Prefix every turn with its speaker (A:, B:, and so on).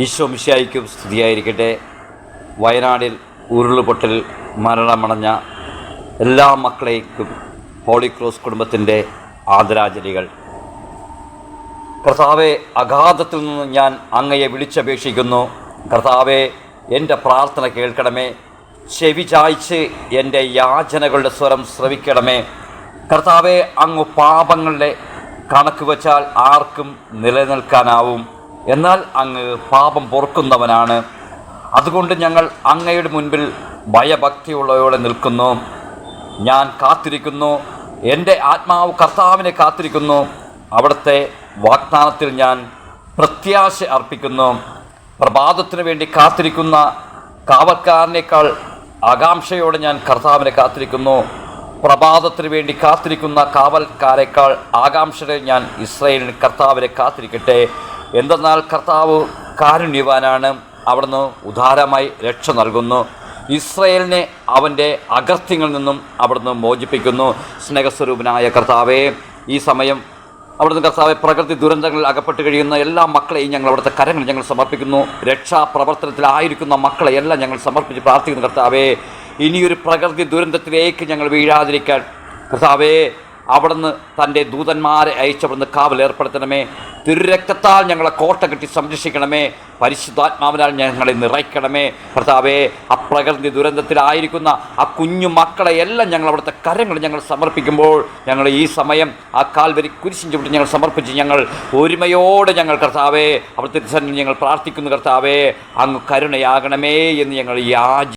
A: ഈശോ മിശിയായിക്കും സ്തുതിയായിരിക്കട്ടെ. വയനാടിൽ ഉരുളുപൊട്ടൽ മരണമടഞ്ഞ എല്ലാ മക്കളേക്കും ഹോളിക്രോസ് കുടുംബത്തിന്റെ ആദരാഞ്ജലികൾ. കർത്താവെ അഗാധത്തിൽ നിന്ന് ഞാൻ അങ്ങയെ വിളിച്ചപേക്ഷിക്കുന്നു. കർത്താവെ എന്റെ പ്രാർത്ഥന കേൾക്കണമേ. ചെവി ചായ്ച്ച് എന്റെ യാചനകളുടെ സ്വരം ശ്രവിക്കണമേ. കർത്താവെ അങ്ങ് പാപങ്ങളുടെ കണക്ക് വച്ചാൽ ആർക്കും നിലനിൽക്കാനാവും. എന്നാൽ അങ്ങ് പാപം പൊറുക്കുന്നവനാണ്. അതുകൊണ്ട് ഞങ്ങൾ അങ്ങയുടെ മുൻപിൽ ഭയഭക്തിയുള്ളവയോടെ നിൽക്കുന്നു. ഞാൻ കാത്തിരിക്കുന്നു. എന്റെ ആത്മാവ് കർത്താവിനെ കാത്തിരിക്കുന്നു. അവിടുത്തെ വാഗ്ദാനത്തിൽ ഞാൻ പ്രത്യാശ അർപ്പിക്കുന്നു. പ്രഭാതത്തിന് വേണ്ടി കാത്തിരിക്കുന്ന കാവൽക്കാരനേക്കാൾ ആകാംക്ഷയോടെ ഞാൻ കർത്താവിനെ കാത്തിരിക്കുന്നു. പ്രഭാതത്തിന് വേണ്ടി കാത്തിരിക്കുന്ന കാവൽക്കാരേക്കാൾ ആകാംക്ഷയോടെ ഞാൻ ഇസ്രയേലിന് കർത്താവിനെ കാത്തിരിക്കട്ടെ. എന്തെന്നാൽ കർത്താവ് കാരുണ്യവാനാണ് അവിടുന്ന് ഉദാരമായി രക്ഷ നൽകുന്നു. ഇസ്രയേലിനെ അവന്റെ അഗസ്ത്യങ്ങളിൽ നിന്നും അവിടുന്ന് മോചിപ്പിക്കുന്നു. സ്നേഹസ്വരൂപനായ കർത്താവേ ഈ സമയം അവിടുന്ന് കർത്താവെ പ്രകൃതി ദുരന്തങ്ങളിൽ അകപ്പെട്ട് കഴിയുന്ന എല്ലാ മക്കളെയും ഞങ്ങൾ അവിടുത്തെ കരങ്ങൾ ഞങ്ങൾ സമർപ്പിക്കുന്നു. രക്ഷാപ്രവർത്തനത്തിലായിരിക്കുന്ന മക്കളെ എല്ലാം ഞങ്ങൾ സമർപ്പിച്ച് പ്രാർത്ഥിക്കുന്നു കർത്താവേ. ഇനിയൊരു പ്രകൃതി ദുരന്തത്തിലേക്ക് ഞങ്ങൾ വീഴാതിരിക്കാൻ കർത്താവേ അവിടുന്ന് തന്റെ ദൂതന്മാരെ അയച്ചവിടുന്ന് കാവൽ ഏർപ്പെടുത്തണമേ. തിരുരക്തത്താൽ ഞങ്ങളെ കോട്ട കെട്ടി സംരക്ഷിക്കണമേ. പരിശുദ്ധാത്മാവിനാൽ ഞങ്ങളെ നിറയ്ക്കണമേ. കർത്താവേ അപ്രകൃതി ദുരന്തത്തിലായിരിക്കുന്ന ആ കുഞ്ഞു മക്കളെ എല്ലാം ഞങ്ങൾ അവിടുത്തെ കരങ്ങൾ ഞങ്ങൾ സമർപ്പിക്കുമ്പോൾ ഞങ്ങൾ ഈ സമയം ആ കാൽവരി കുരിശിൻ വിട്ട് ഞങ്ങൾ സമർപ്പിച്ച് ഞങ്ങൾ ഒരുമയോടെ ഞങ്ങൾ കർത്താവേ അവിടുത്തെ ഞങ്ങൾ പ്രാർത്ഥിക്കുന്നു കർത്താവേ അങ്ങ് കരുണയാകണമേ എന്ന് ഞങ്ങൾ യാചി